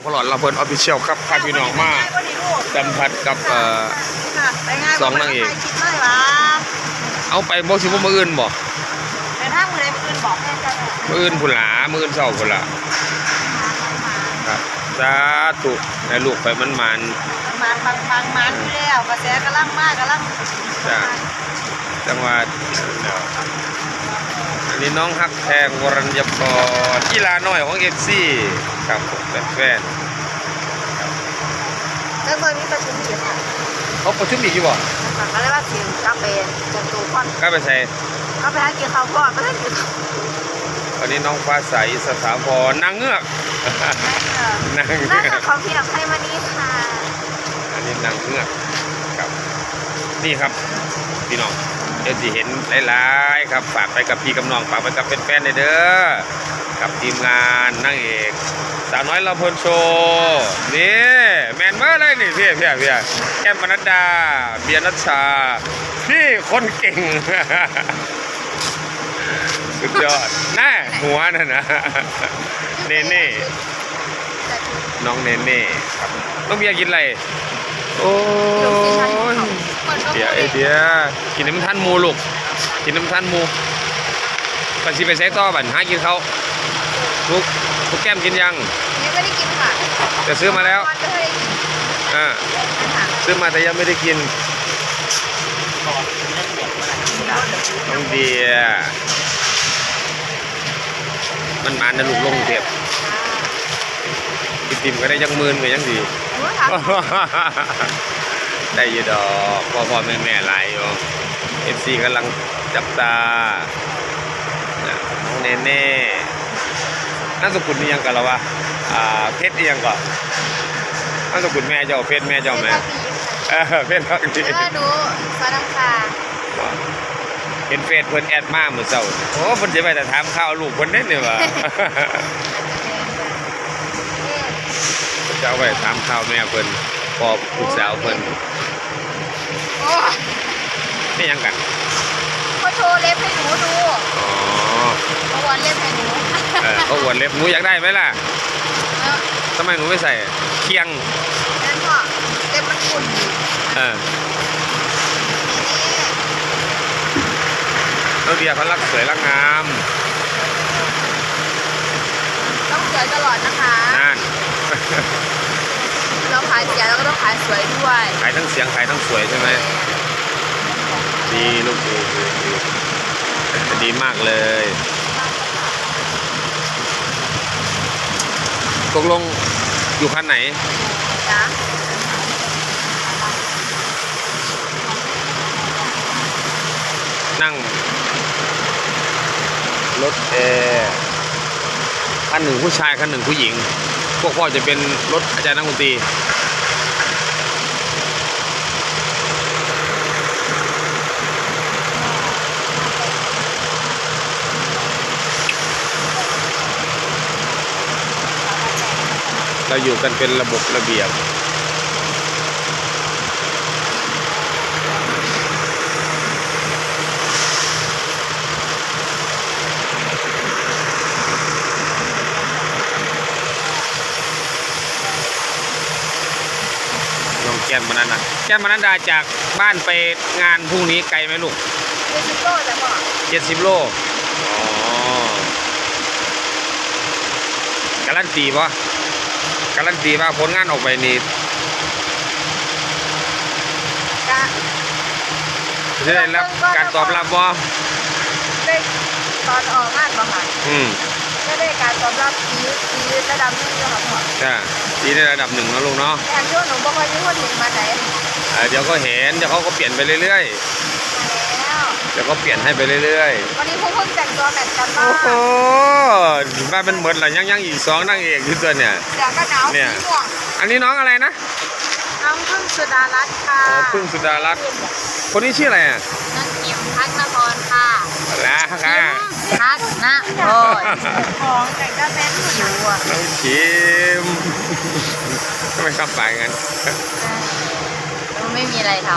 พลอดลำเพลินออฟฟิเชียลครับพาพี่น้องมาสัมผัสกับเอ่อสองนางเอกเอาไปบ่สิบ่มื้ออื่นบ่แต่ถ้ามือใดมืออื่นบอกแม่จะมืออื่นพุ่นหลามืออื่นเช้าพุ่นล่ะครับสาธุให้ลูกไปมันมันมันบางบางมันอยู่แล้วกระแสกำลังมากกำลังจ้ะจังหวัดอันนี้น้องฮักแพงวรัญญพรกีฬาน้อยของ FC ครับผมแฟนแล้วเมื่อนี้ประชุมอยู่ค่ะๆเขาประชุมอีกอยู่บ่สั่งก็เลยว่าทีมกาเป็นจนตูคอนกล้าไปใส่ก็ไปหากินข้าวก่อนไม่ได้กินข้าววันนี้น้องฟ้าใสสถาพรนางเงือกนางเงืน่าอจะกของพี่น้ำไทยมานี้ค่ะ อันนี้นางเงือกครับ นี่ครับพี่น้อง เดี๋ยวสิเห็นหลายๆครับฝากไปกับพี่กับน้องฝากไปกับแฟนๆในเด้อกับทีมงานนางเอกสาวน้อยลำพลินโชว์นี่แมนเมอร์เลยนี่พี่พี่พี่แก้มปนัดดา เบียร์นัชชา พี่คนเก่ง สุดยอดแน่หัวนั่นนะเนเน่น้องเนเน่ครับน้องเบียร์กินอะไรโอ้ย เดี๋ยวไอเดียกินน้ำท่านหมูลูกกินน้ำท่านหมูปันสิไปใช้ต่อบันหากินเขาลูกลูกแก้มกินยังนี่ไม่ได้กินค่ะจะซื้อมาแล้ววันไม่ได้กินอ่าค่ะซื้อมาแต่ยังไม่ได้กินน้องเดียมันมานะลูกลงเทพกินติมก็ได้ยังหมื่นก็ยังดีโอ้ยค่ะ ได้อยู่ดอกพ่อพ่อแม่แม่หลายอยู่เอฟซีกำลังจับตานะน้องเนเน่นามสกุลนี่ยังกันแล้ววะอ่าเพชรนี่ยังก่อนนามสกุลแม่เจ้าเพชรแม่เจ้าแม่เออเพชรพักดีเออหนูซอน้ำค่ะเห็นเฟซเพิ่นแอดมาเมื่อเช้าโอ้เพิ่นจะไปแต่ถามข่าวลูกเพิ่นเด้นี่ว่าจะเอาไปถามข่าวแม่เพิ่น พอลูกสาวเพิ่นโอ้ยนี่ยังกันเขาโชว์เล็บให้หนูดูอ๋อเขาวันเล็บให้หนูเออเขาอวดเล็บหนูอยากได้ไหมล่ะเออทำไมหนูไม่ใส่เคียงนั่นพ่อเล็บมันขุ่นดีเออน้องเดียเขารักสวยรักงามต้องสวยตลอดนะคะนั่นเรา ขายเสียเราก็ต้องขายสวยด้วยขายทั้งเสียงขายทั้งสวยใช่ไหมดีลูกดีดีดีดีมากเลยตกลงอยู่คันไหนจ้ะนั่งรถแอร์คันหนึ่งผู้ชายคันหนึ่งผู้หญิง พวกพ่อจะเป็นรถอาจารย์นักดนตรีเราอยู่กันเป็นระบบระเบียบ น้องแก้มมานันนะ แก้มมานันดาจากบ้านไปงานพรุ่งนี้ไกลไหมลูกเดซิโก้จะบอกเจ็ดสิบโลอ๋อการันตีปะการันตีว่าผลงานออกไปนี่กะจะได้รับการตอบรับบ่ได้ตอนออกงานบ่ค่ะอืม ก็ได้การตอบรับดีดีระดับหนึงเลยค่ะพ่อจ้าดีในระดับหนึ่งนะลูกเนาะแต่ช่วงหนูบ่ค่อยมีคนถึงมาไหนเอ่อเดี๋ยวก็เห็นเดี๋ยวเขาก็เปลี่ยนไปเรื่อยมาแล้ว ๆเดี๋ยวก็เปลี่ยนให้ไปเรื่อยวันนี้พวกเพิ่งแต่งตัวแมทกันๆบ้าโอ้งโหบ้านเป็นเหมือนหรอยังยังอีกสองนางเอกอยู่ตัวเนี่ย เสียงก็หนาวเนี่สีย ม่วงอันนี้น้องอะไรนะน้องพึ่งสุดารัตน์ค่ะอ๋อพึ่งสุดารัตน์คนนี้ชื่ออะไรอะนักเก็บพักนครค่ะนะค่ะ พักนะโอ้ยของแต่งก็แม่นอยู่อะน้องคิมทำไมขับไปงั้นไม่มีอะไรท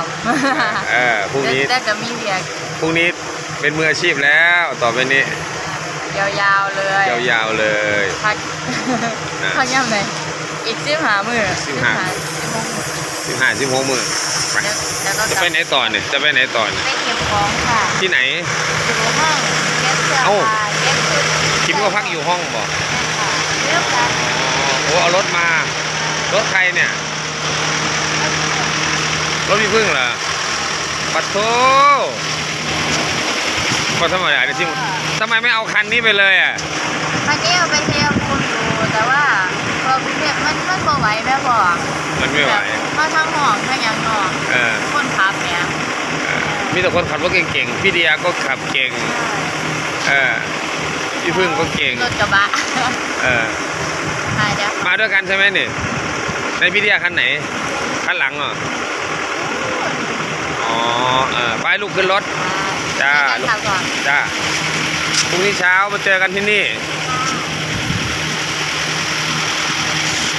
เออพรุ่งำนี้แต่ก็มีเบียกพรุ่งนี้เป็นมืออาชีพแล้วต่อไปนี้ ยาวๆเลย ยาวๆเลยพักนะพักย่ำเลยอีกสิบหามือสิบห้าสิบห้าสิบหกหมื่นไปแล้วแล้วก็จะกลับไปไหนต่อเนี่ยจะไปไหนต่อเนี่ยไปเก็บของค่ะ ที่ไหนอยู่ห้อง เก็บเสื้อเอ้าผ้าเก็บชุดคิมก็พักอยู่ห้องบ่เรื่องการโอ้เอารถมา รถใครเนี่ย รถพี่พึ่งเหรอ ปัดโทก็ธรรมดาเนี่ยที่ทำไมไม่เอาคันนี้ไปเลยอะเมื่อกี้เอาไปเที่ยวคุณอยู่แต่ว่าพอกรุงเทพมันมันบ่ไหวแม่บอกมันไม่ไหวมาทั้งห้องทั้งหยังนอกเออคนขับเนี่ยเออมีแต่คนขับรถเก่งๆ พี่เดียก็ขับเก่ง เออพี่พึ่งก็เก่งรถกระบะเอออาจจะมาด้วยกันใช่ไหมเนี่ยในพี่เดียคันไหนคันหลังเหรออ๋อเออไปลูกขึ้นรถจ้าขับก่อนจ้าพรุ่งนี้เช้ามาเจอกันที่นี่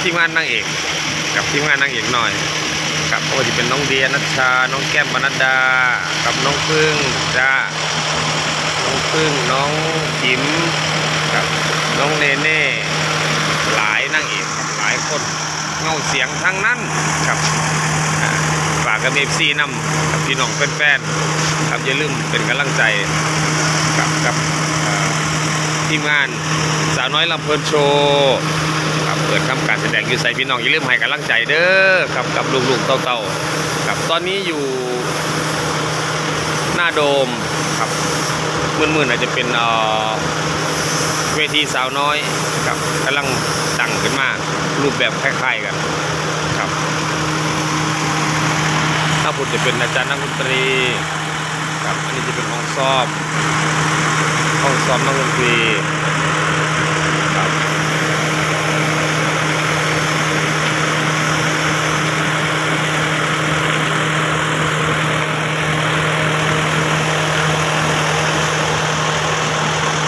ทีมงานนางเอกกับทีมงานนางเอกหน่อยกับโอ้ที่เป็นน้องเดียนัชชา น้องแก้มปนัดดา กับน้องพึ่งจ้าน้อง พึ่งน้องจิ๋มกับน้องเนเน่หลายนางเอกครับหลายคนเงาเสียงทั้งนั้นครับอ่าฝากกับเอฟซีนำกับพี่น้องแฟนๆครับอย่าลืมเป็นกำลังใจกับกับเอ่อทีมงานสาวน้อยลำเพลินโชว์ครับเปิดทำการแสดงอยู่ใส่พี่น้องอย่าลืมให้กำลังใจเด้อครับกับลูกๆเต่าๆครับตอนนี้อยู่หน้า โดมครับมื่นๆอาจจะเป็นเวทีสาวน้อยครับกำลังดังขึ้นมารูปแบบคล้าย ๆกันครับถ้าพูดจะเป็นอาจารย์นักดนตรีครับอันนี้จะเป็นห้องซ้อมห้องซ้อมนักดนตรีครับ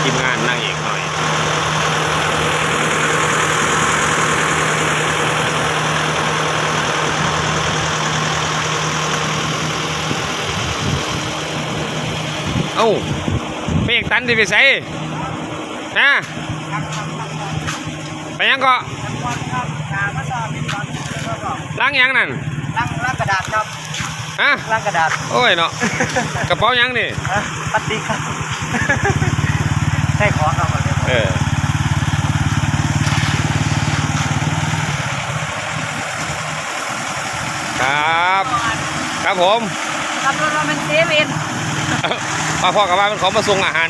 ทีมงานนางเอกหน่อย เอ้าไปเอกตั นที่ไปใส่ฮะไปยังก็ล้างยังนั่นล้างล้างกระดาษครับฮะล้างกระดาษโอ้ยเนาะกระเป๋ายังนี่ฮะปฏิครับให้ของครับเออครับ ครับผมขับรถเราเป็นเซเว่น มาพ่อกับว่าเป็นขอมาส่งอาหาร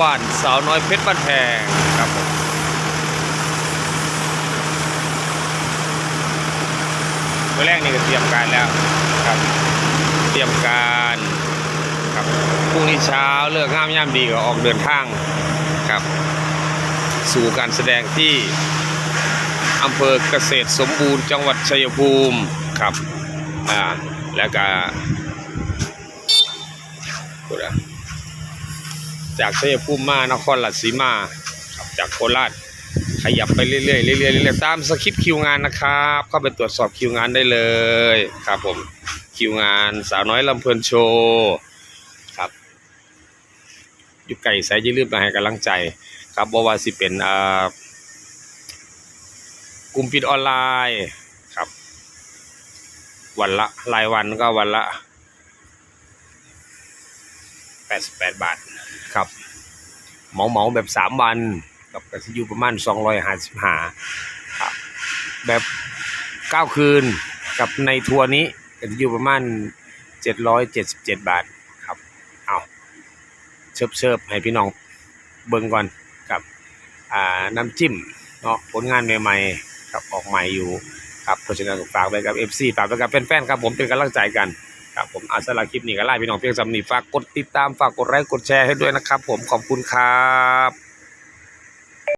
บ้านสาวน้อยเพชรบ้านแพงครับผมเมื่อแรกนี่ก็เตรียมการแล้วครับ เตรียมการครับพรุ่งนี้เช้าเลิกงามย่ำดีก็ออกเดินทางครับ สู่การแสดงที่ อำเภอเกษตรสมบูรณ์จังหวัดชัยภูมิครับอ่าแล้วก็พูดอะจากชัยภูมิมานครราชสีมาครับจากโคราชขยับไปเรื่อยๆเรื่อยๆเรื่อยๆตามสคริปต์คิวงานนะครับเข้าไปตรวจสอบคิวงานได้เลยครับผมคิวงานสาวน้อยลำเพลินโชว์ครับอยู่ไก่สายยืลืมมาให้กำลังใจ ครับบว่าสิเป็นอ่า กลุ่มปิดออนไลน์ครับ วันละรายวันก็วันละ88บาทครับเหมาเหมาแบบสามวันกับกสิยูประมาณสองร้อยห้าสิบห้าครับแบบเก้าคืนกับในทัวร์นี้ก็จะอยู่ประมาณเจ็ดร้อยเจ็ดสิบเจ็ดบาทครับเอาเชิบเชิบให้พี่น้องเบิ่งก่อนกับน้ำจิ้มเนาะผลงานใหม่ๆ ครับออกใหม่อยู่ครับเพราะฉะนั้นฝากไว้กับ FC ฝากไว้กับแฟนๆครับผมเป็นกำลังใจกันครับผมอาสาหรับคลิปนี้ก็ไล่พี่น้องเพียงสำนีฝากกดติดตามฝากกดไลค์กดแชร์ให้ด้วยนะครับ ผมขอบคุณครับ